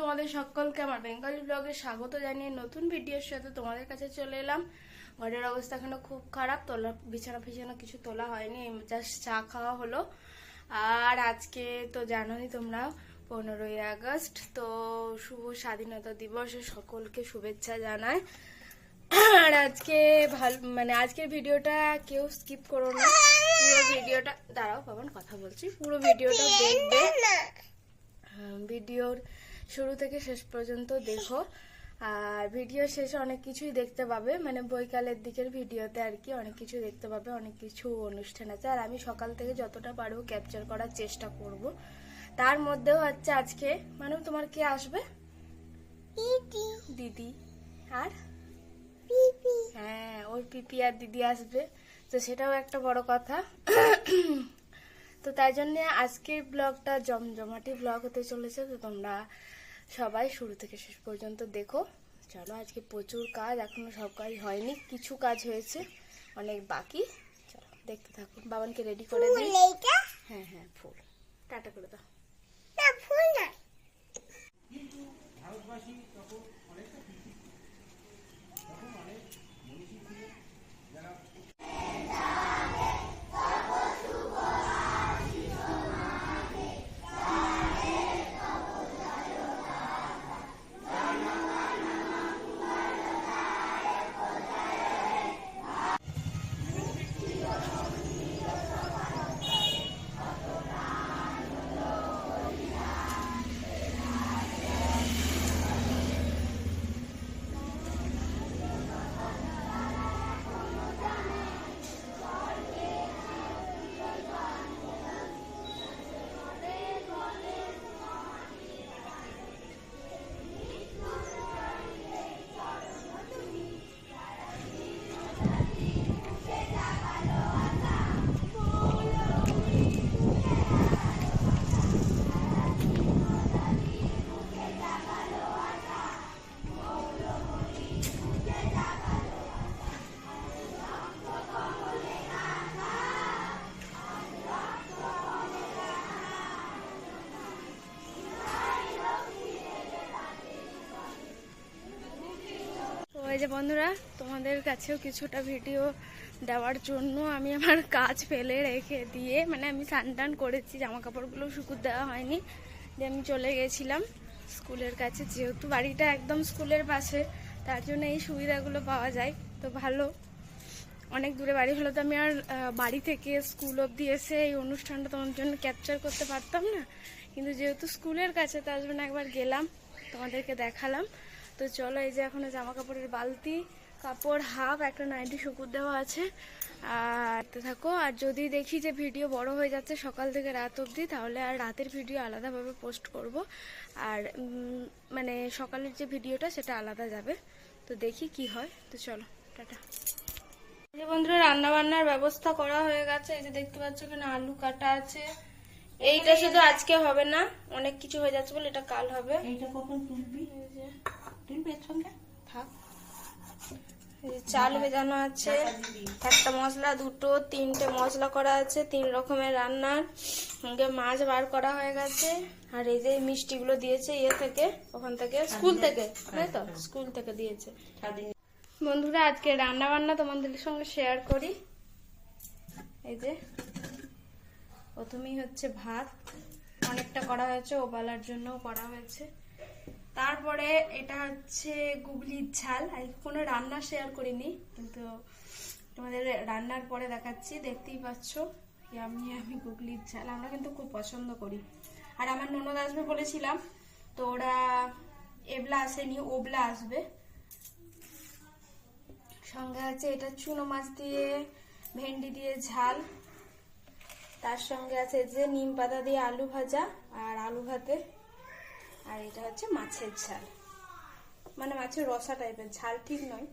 তোমাদের সকলকে আমার বেঙ্গলি ব্লগে স্বাগত জানিয়ে নতুন ভিডিওর সাথে তোমাদের কাছে চলে এলাম। ঘরের অবস্থা এখনও খুব খারাপ, তোলা, বিছানা ফিছানা কিছু তোলা হয়নি জাস্ট চা খাওয়া হলো। আর আজকে তো জানোই তোমরা, পনেরোই আগস্ট, তো শুভ স্বাধীনতা দিবসে সকলকে শুভেচ্ছা জানায় আর আজকে ভালো মানে আজকের ভিডিওটা কেউ স্কিপ করো না। পুরো ভিডিওটা, দাঁড়াও পাবন কথা বলছি, পুরো ভিডিওটা দেখবে। ভিডিওর শুরু থেকে শেষ পর্যন্ত দেখো। আর ভিডিও শেষে অনেক কিছুই দেখতে পাবে। মানে বৈকালের দিকের ভিডিওতে আর কি অনেক কিছু দেখতে পাবে অনেক কিছু অনুষ্ঠান আছে। আর আমি সকাল থেকে যতটা পারব ক্যাপচার করার চেষ্টা করব। তার মধ্যেও হচ্ছে আজকে মানে তোমার কে আসবে? দিদি। আর? হ্যাঁ ওর পিপি আর দিদি আসবে। তো সেটাও একটা বড় কথা। তো তাই জন্য আজকের ব্লগটা জমজমাটি ব্লগ হতে চলেছে। তো তোমরা সবাই শুরু থেকে শেষ পর্যন্ত দেখো। চলো আজকে প্রচুর কাজ এখনও সব কাজ হয়নি কিছু কাজ হয়েছে অনেক বাকি। চলো দেখতে থাকো। বাবানকে রেডি করে দিই। হ্যাঁ হ্যাঁ ফুল। টাটা করে দাও। ফুল তো এই যে বন্ধুরা, তোমাদের কাছেও কিছুটা ভিডিও দেওয়ার জন্য আমি আমার কাজ ফেলে রেখে দিয়ে মানে আমি স্নান করেছি জামা কাপড়গুলো শুকুর দেওয়া হয়নি, দিয়ে আমি চলে গেছিলাম স্কুলের কাছে, যেহেতু বাড়িটা একদম স্কুলের পাশে, তার জন্য এই সুবিধাগুলো পাওয়া যায়, তো ভালো। অনেক দূরে বাড়ি হলে তো আমি আর বাড়ি থেকে স্কুল অবধি এসে এই অনুষ্ঠানটা তোমার জন্য ক্যাপচার করতে পারতাম না। কিন্তু যেহেতু স্কুলের কাছে, তার জন্য একবার গেলাম, তোমাদেরকে দেখালাম। তো চলো এই যে এখন জামা কাপড়ের বালতি কাপড় হাফ একটা নাইটি শুকুর দেওয়া আছে। আর তো থাকো আর যদি দেখি যে ভিডিও বড় হয়ে যাচ্ছে সকাল থেকে রাত অবধি তাহলে আর রাতের ভিডিও আলাদাভাবে পোস্ট করব। আর মানে সকালের যে ভিডিওটা সেটা আলাদা যাবে। তো দেখি কি হয়। তো চলো টাটা। এই যে বন্ধুরা রান্না বান্নার ব্যবস্থা করা হয়ে গেছে। এই যে দেখতে পাচ্ছ এখানে আলু কাটা আছে। এইটা শুধু আজকে হবে না অনেক কিছু হয়ে যাচ্ছে বলে এটা কাল হবে। এইটা কখন তুলবি? থাক। চাল ভেজানো আছে একটা মশলা দুটো তিনটে মশলা করা আছে তিন রকমের রান্নার মাছ বার করা হয়ে গেছে। আর এই যে মিষ্টিগুলো দিয়েছে ইয়ে থেকে ওখান থেকে স্কুল থেকে তাই তো? স্কুল থেকে দিয়েছে। বন্ধুরা আজকে রান্না বান্না তোমাদের সঙ্গে শেয়ার করি। এই যে প্রথমেই হচ্ছে ভাত। অনেকটা করা হয়েছে ওবালার জন্য করা হয়েছে। তারপরে এটা হচ্ছে গুগলির ঝাল। কোনো রান্না শেয়ার করিনি, কিন্তু তোমাদের রান্নার পরে দেখাচ্ছি, দেখতেই পাচ্ছ। আমি আমি গুগলির ঝাল, আমরা কিন্তু খুব পছন্দ করি। আর আমার ননদ আসবে বলেছিলাম, তো ওরা এবলা আসেনি, ওবলা আসবে। সঙ্গে আছে এটা চুনো মাছ দিয়ে, ভেন্ডি দিয়ে ঝাল। তার সঙ্গে আছে যে নিম পাতা দিয়ে আলু ভাজা আর আলু ভাতে আর এটা হচ্ছে মাছের ঝাল। মানে মাছের রসা টাইপের ঝাল ঠিক নয়।